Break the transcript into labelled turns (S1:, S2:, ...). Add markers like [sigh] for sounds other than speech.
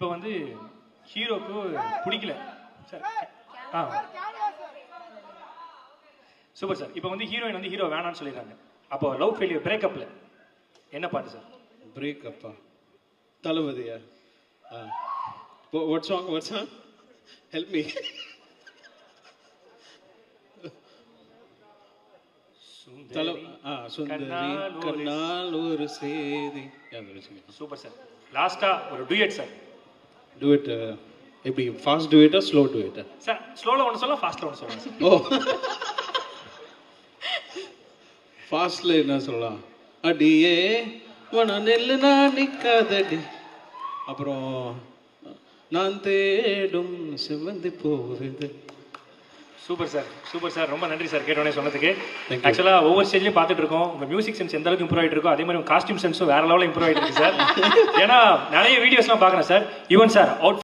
S1: இப்போ வந்து ஹீரோக்கு பிடிக்கல. சார் ஆ. Super sir. இப்போ வந்து ஹீரோயின் வந்து ஹீரோ வேணாம்னு சொல்லிடுறாங்க. அப்போ லவ் ஃபெயிலியர் பிரேக்கப்ல. என்ன பாட்டு சார்?
S2: பிரேக்கப்பா தளபதியா? What song what song help me
S1: கண்ணால் ஒரு
S2: சேதி.
S1: Super sir. லாஸ்டா ஒரு டூயட் சார்.
S2: டுவேட் எப்படி ஃபாஸ்ட் டுவேட்டா ஸ்லோ டுவேட்டா
S1: சார் ஸ்லோல ஒன்று சொல்லலாம் ஃபாஸ்ட்ல ஒன்று சொல்லலாம்
S2: ஓ ஃபாஸ்ட்ல என்ன சொல்லலாம்? அடியே வன நெல்லு நான் நிக்காதடி. அப்புறம் நான் தேடும் செவ்வந்தி போகுது
S1: சூப்பர் சார் சூப்பர் சார் ரொம்ப நன்றி சார் கேட்டோடனே சொன்னதுக்கு.
S2: Thank you.
S1: ஆக்சுவலா ஒவ்வொரு ஸ்டேஜ்லயும் பார்த்துட்டு இருக்கோம். உங்க மியூசிக் சென்ஸ் எந்த அளவுக்கு இம்ப்ரூவ் ஆயிட்டு இருக்கோ அதே மாதிரி காஸ்டியூம் சென்ஸும் வேற லெவலில் இம்ப்ரூவ் ஆயிட்டு இருக்கு சார் [laughs] ஏன்னா நிறைய வீடியோஸ்லாம் பார்க்குறேன் சார் ஈவன் சார் அவுட்